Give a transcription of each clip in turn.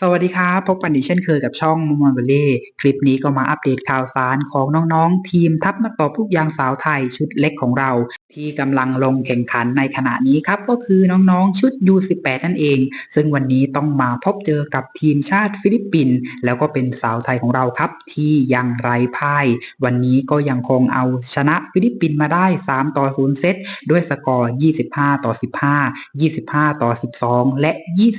สวัสดีครับ พบกันอีกเช่นเคยกับช่องมมอนเบเล่คลิปนี้ก็มาอัปเดตข่าวสารของน้องๆ ทีมทัพนักตบลูกยางสาวไทยชุดเล็กของเราที่กำลังลงแข่งขันในขณะนี้ครับ ก็คือน้องๆชุด U18 นั่นเอง ซึ่งวันนี้ต้องมาพบเจอกับทีมชาติฟิลิปปินส์แล้วก็เป็นสาวไทยของเราครับ ที่ยังไร้พ่าย วันนี้ก็ยังคงเอาชนะฟิลิปปินส์มาได้ 3 ต่อ 0 เซตด้วยสกอร์ 25 ต่อ 15 25 ต่อ 12 และ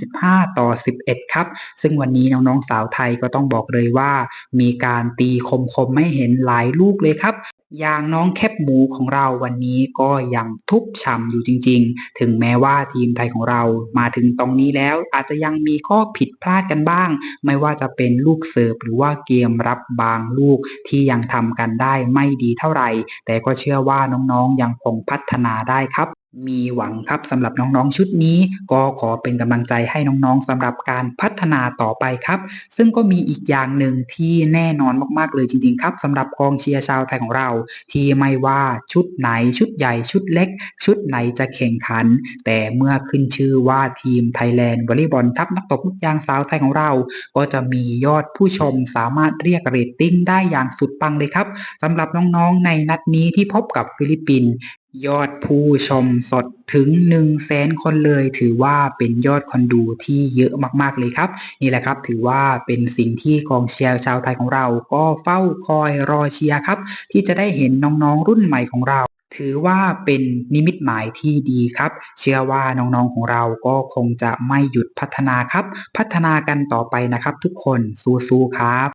25 ต่อ 11 ครับ ซึ่งวันนี้น้องๆสาวไทยก็ต้องบอกเลยว่า มีการตีคมๆไม่เห็นหลายลูกเลยครับ ย่างน้องแคบหมูของเราวันนี้ก็ยังทุบฉ่ำอยู่จริง ๆ ถึงแม้ว่าทีมไทยของเรามาถึงตรงนี้แล้วอาจจะยังมีข้อผิดพลาดกันบ้าง ไม่ว่าจะเป็นลูกเสิร์ฟหรือว่าเกมรับบางลูกที่ยังทำกันได้ไม่ดีเท่าไหร่ แต่ก็เชื่อว่าน้องๆยังคงพัฒนาได้ครับ มีหวังครับสำหรับน้องๆชุดนี้ ก็ขอเป็นกำลังใจให้น้องๆสำหรับการพัฒนาต่อไปครับ ซึ่งก็มีอีกอย่างหนึ่งที่แน่นอนมากๆเลยจริง ๆ ครับสำหรับกองเชียร์ชาวไทยของเรา ที่ไม่ว่าชุดไหนชุดใหญ่ชุดเล็ก ชุดไหนจะแข่งขัน แต่เมื่อขึ้นชื่อว่าทีมไทยแลนด์วอลเลย์บอลทัพนักตบลูกยางสาวไทยของเรา ก็จะมียอดผู้ชมสามารถเรียกเรตติ้งได้อย่างสุดปังเลยครับสำหรับน้องๆในนัดนี้ที่พบกับฟิลิปปินส์ ยอดผู้ชมสดถึง1 0 0 0 0แสนคนเลย ถือว่าเป็นยอดคนดูที่เยอะมากๆเลยครับ นี่แหละครับถือว่าเป็นสิ่งที่กองเชียร์ชาวไทยของเราก็เฝ้าคอยรอเชียร์ครับ ที่จะได้เห็นน้องๆรุ่นใหม่ของเราถือว่าเป็นนิมิตหมายที่ดีครับ เชื่อว่าน้องๆของเราก็คงจะไม่หยุดพัฒนาครับ พัฒนากันต่อไปนะครับทุกคนสู้ๆครับ